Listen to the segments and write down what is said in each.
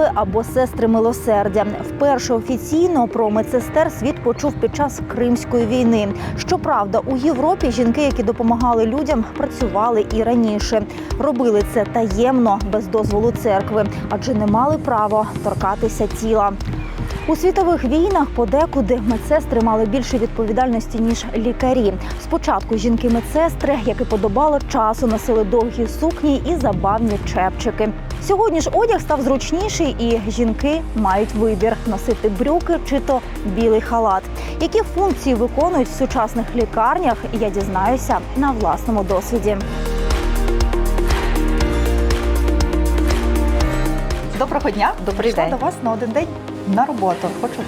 ангели або сестри милосердя. Вперше офіційно про медсестер світ почув під час Кримської війни. Щоправда, у Європі жінки, які допомагали людям, працювали і раніше. Робили це таємно, без дозволу церкви, адже не мали права торкатися тіла. У світових війнах подекуди медсестри мали більше відповідальності ніж лікарі. Спочатку жінки-медсестри, як і подобало часу, носили довгі сукні і забавні чепчики. Сьогодні ж одяг став зручніший, і жінки мають вибір носити брюки чи то білий халат. Які функції виконують в сучасних лікарнях, я дізнаюся на власному досвіді. Доброго дня. Добрий Прийшла день. до вас на один день на роботу. Хочу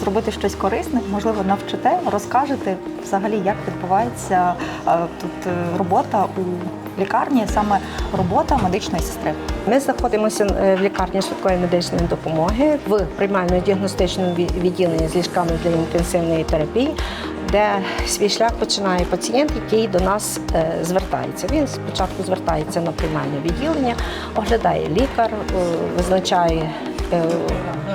зробити щось корисне, можливо, навчите, розкажете взагалі, як відбувається е, тут е, робота у лікарні, саме робота медичної сестри. Ми знаходимося е, в лікарні швидкої медичної допомоги в приймально-діагностичному відділенні з ліжками для інтенсивної терапії, де свій шлях починає пацієнт, який до нас звертається. Він спочатку звертається на приймальне відділення, оглядає лікар, визначає.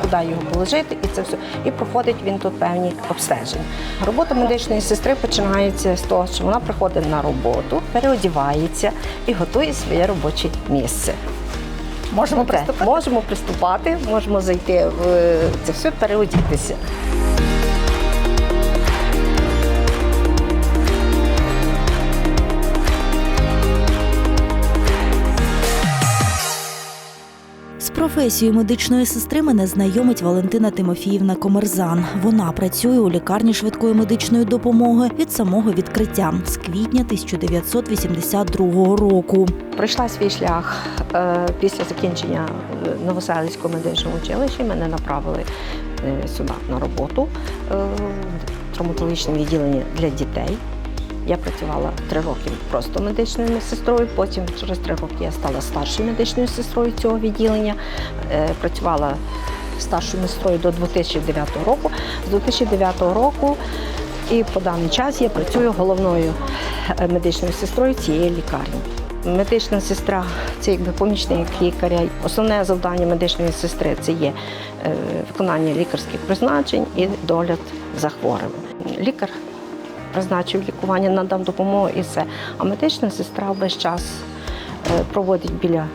Куди його положити, і це все. І проходить він тут певні обстеження. Робота медичної сестри починається з того, що вона приходить на роботу, переодівається і готує своє робоче місце. Можемо приступати? Можемо приступати, можемо зайти в е, це все, переодітися. Професією медичної сестри мене знайомить Валентина Тимофіївна Комерзан. Вона працює у лікарні швидкої медичної допомоги від самого відкриття з квітня 1982 року. Пройшла свій шлях е, після закінчення е, Новоселицького медичного училища. Мене направили е, сюди на роботу в травматологічне відділення для дітей. Я працювала три роки просто медичною сестрою. Потім через три роки я стала старшою медичною сестрою цього відділення. Е, Працювала старшою сестрою до 2009 року. З 2009 року і по даний час я працюю головною е, медичною сестрою цієї лікарні. Медична сестра це якби помічник лікаря. Основне завдання медичної сестри це є е, виконання лікарських призначень і догляд за хворими. Лікар призначив лікування, надав допомогу і все. А медична сестра весь час е, проводить біля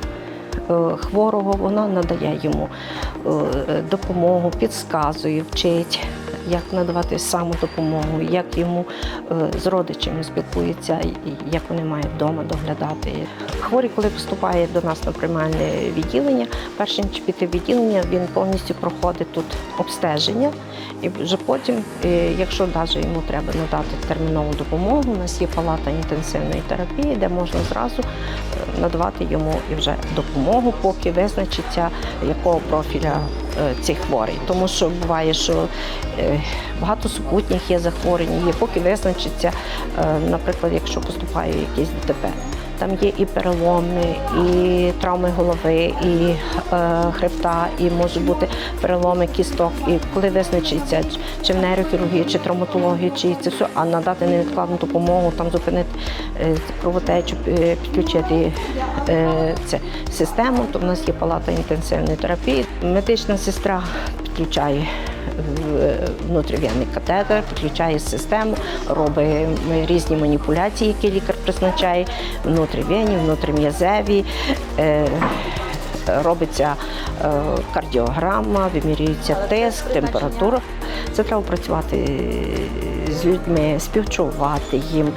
е, хворого, вона надає йому е, допомогу, підказує, вчить, як надавати самодопомогу, як йому е, з родичами спілкується, як вони мають вдома доглядати. Хворий, коли поступає до нас на приймальне відділення, перш ніж піти в відділення, він повністю проходить тут обстеження. І вже потім, е, якщо навіть йому треба надати термінову допомогу, у нас є палата інтенсивної терапії, де можна зразу е, надавати йому і вже допомогу, поки визначиться, якого профіля цей хворий. Тому що буває, що е, багато супутніх є захворювань, є, поки визначиться, е, наприклад, якщо поступає якесь ДТП. Там є і переломи, і травми голови, і е, хребта, і можуть бути переломи кісток. І коли визначиться, чи в нейрохірургії, чи травматології, чи це все, а надати невідкладну допомогу, там зупинити е, кровотечу, підключити е, це систему, то в нас є палата інтенсивної терапії. Медична сестра підключає в- внутрівенний катетер, підключає систему, робить різні маніпуляції, які лікар призначає, внутрівенні, внутрім'язеві. Е, Робиться е, кардіограма, вимірюється тиск, температура. Це треба працювати з людьми, співчувати їм,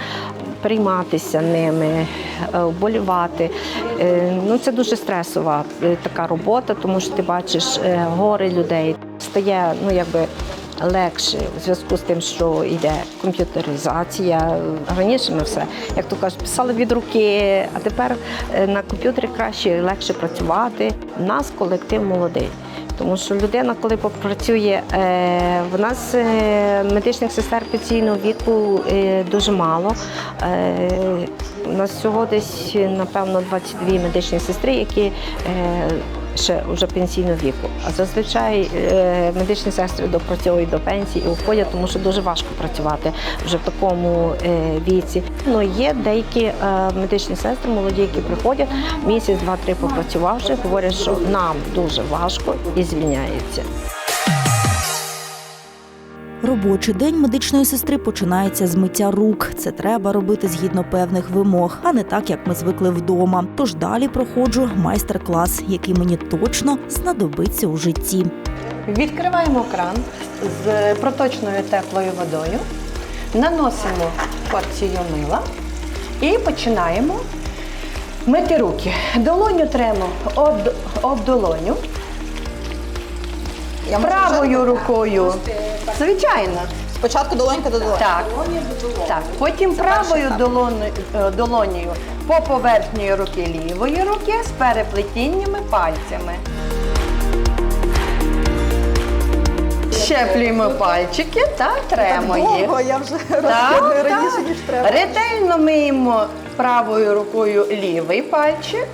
прийматися ними, е, вболівати. Е, Ну, це дуже стресова е, така робота, тому що ти бачиш е, гори людей. Стає ну, якби легше в зв'язку з тим, що йде комп'ютеризація. Раніше ми все, як то кажуть, писали від руки, а тепер е, на комп'ютері краще легше працювати. У нас колектив молодий. Тому що людина, коли попрацює, е, в нас е, медичних сестер пенсійного віку дуже мало. У нас всього десь, напевно, 22 медичні сестри, які ще вже пенсійного віку. А зазвичай е, медичні сестри допрацьовують до пенсії і уходять, тому що дуже важко працювати вже в такому е, віці. Ну є деякі е, медичні сестри, молоді, які приходять місяць, два-три попрацювавши, говорять, що нам дуже важко і звільняються. Робочий день медичної сестри починається з миття рук. Це треба робити згідно певних вимог, а не так, як ми звикли вдома. Тож далі проходжу майстер-клас, який мені точно знадобиться у житті. Відкриваємо кран з проточною теплою водою, наносимо порцію мила і починаємо мити руки. Долоню тремо об, об долоню. Правою рукою. Звичайно. Спочатку долонька до долоньки. Так. так. Потім правою долоною, долонею по поверхні руки лівої руки з переплетіннями пальцями. Щеплюємо пальчики та тремо їх. я вже Так, так. Ретельно миємо правою рукою лівий пальчик.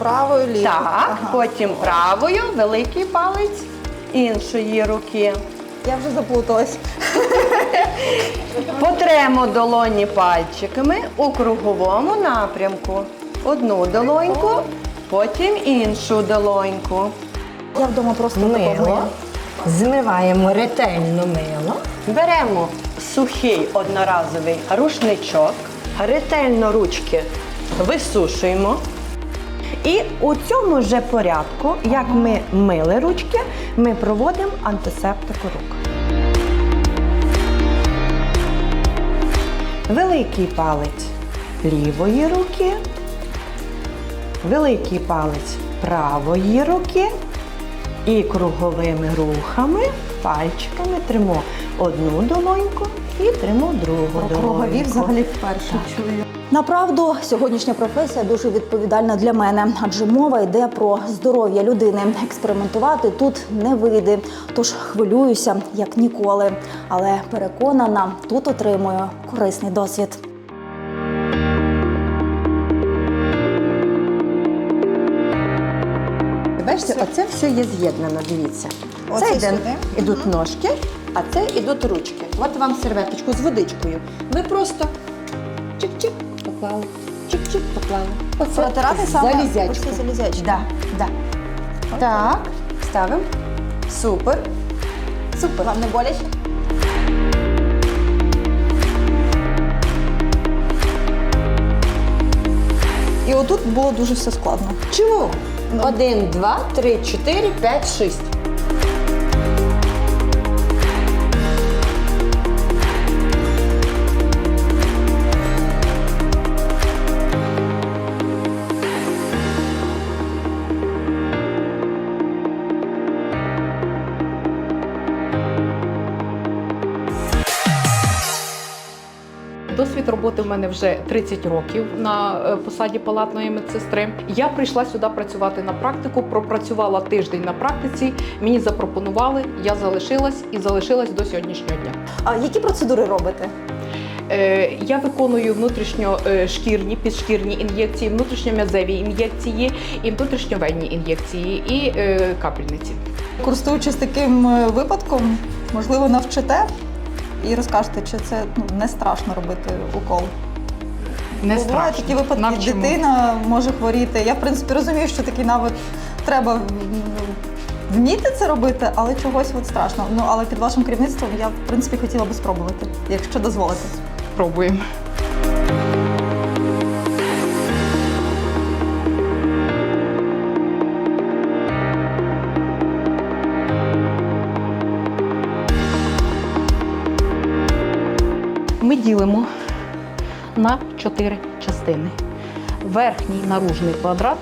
Правою лівою. Так, потім правою великий палець іншої руки. Я вже заплуталась. Потремо долоні пальчиками у круговому напрямку. Одну долоньку, потім іншу долоньку. Я вдома просто Мило. Змиваємо ретельно мило. Беремо сухий одноразовий рушничок, ретельно ручки висушуємо. І у цьому же порядку, як ми мили ручки, ми проводимо антисептику рук. Великий палець лівої руки, великий палець правої руки і круговими рухами, пальчиками тримо одну долоньку і тримо другу долоньку. вперше чую. Направду, сьогоднішня професія дуже відповідальна для мене, адже мова йде про здоров'я людини. Експериментувати тут не вийде, тож хвилююся як ніколи. Але переконана, тут отримую корисний досвід. Бачите, оце все є з'єднано, дивіться. Оце це йде, ідуть ножки, а це ідуть ручки. От вам серветочку з водичкою. Ви просто чик-чик поклали, чик-чик поклали. Оце Протирати саме залізячку. оці залізячки? Да, да. Так, ставимо. Супер. Супер. Вам не боляче? І отут було дуже все складно. Чому? Один, два, три, чотири, п'ять, шість. Досвід роботи в мене вже 30 років на е, посаді палатної медсестри. Я прийшла сюди працювати на практику, пропрацювала тиждень на практиці. Мені запропонували, я залишилась і залишилась до сьогоднішнього дня. А які процедури робите? Е, Я виконую внутрішньошкірні, підшкірні ін'єкції, внутрішньом'язеві ін'єкції і внутрішньовенні ін'єкції і е, капельниці. Користуючись таким е, випадком, можливо, навчите і розкажете, чи це ну, не страшно робити укол. Не Бувають страшно. такі випадки, Навчимо. дитина може хворіти. Я, в принципі, розумію, що такий навик треба вміти це робити, але чогось от страшно. Ну, але під вашим керівництвом я, в принципі, хотіла би спробувати, якщо дозволите. Пробуємо. Ділимо на чотири частини. Верхній наружний квадрат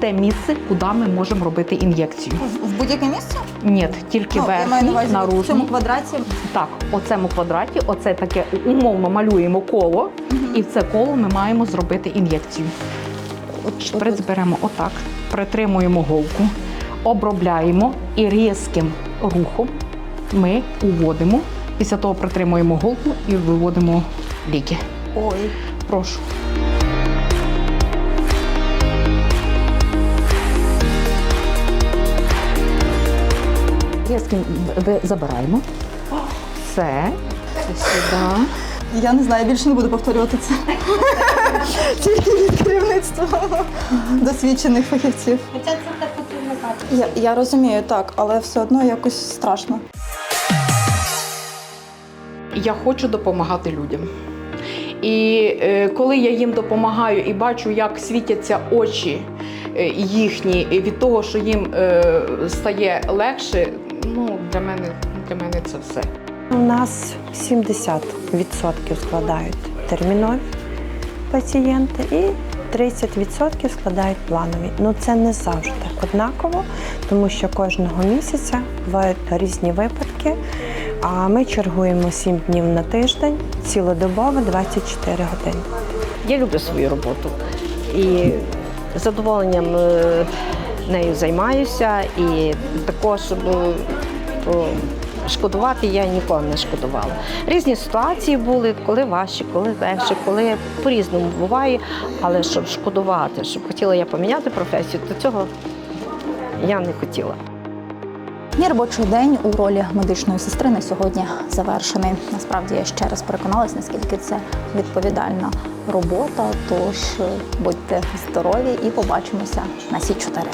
те місце, куди ми можемо робити ін'єкцію. В, в будь-яке місце? Ні, тільки Ну, верхній, увазі в наружний. цьому квадраті. Так, у цьому квадраті, оце таке умовно малюємо коло, і в це коло ми маємо зробити ін'єкцію. Шприц беремо отак, притримуємо голку, обробляємо і різким рухом ми уводимо. Після того притримуємо голку і виводимо ліки. Ой, прошу. Різки забираємо. Все. Сюди. Я не знаю, я більше не буду повторювати це. Тільки від керівництва досвідчених фахівців. Хоча це так потрібно Я розумію так, але все одно якось страшно. Я хочу допомагати людям. І е, коли я їм допомагаю і бачу, як світяться очі е, їхні від того, що їм е, стає легше, ну для мене, для мене це все. У нас 70% складають термінові пацієнти і 30% складають планові. Ну це не завжди однаково, тому що кожного місяця бувають різні випадки. А ми чергуємо 7 днів на тиждень, цілодобово 24 години. Я люблю свою роботу і з задоволенням е, нею займаюся. І також, е, шкодувати я ніколи не шкодувала. Різні ситуації були, коли важче, коли легше, коли по-різному буває. Але щоб шкодувати, щоб хотіла я поміняти професію, то цього я не хотіла. Мій робочий день у ролі медичної сестри на сьогодні завершений. Насправді я ще раз переконалась, наскільки це відповідальна робота. Тож будьте здорові і побачимося на сі 4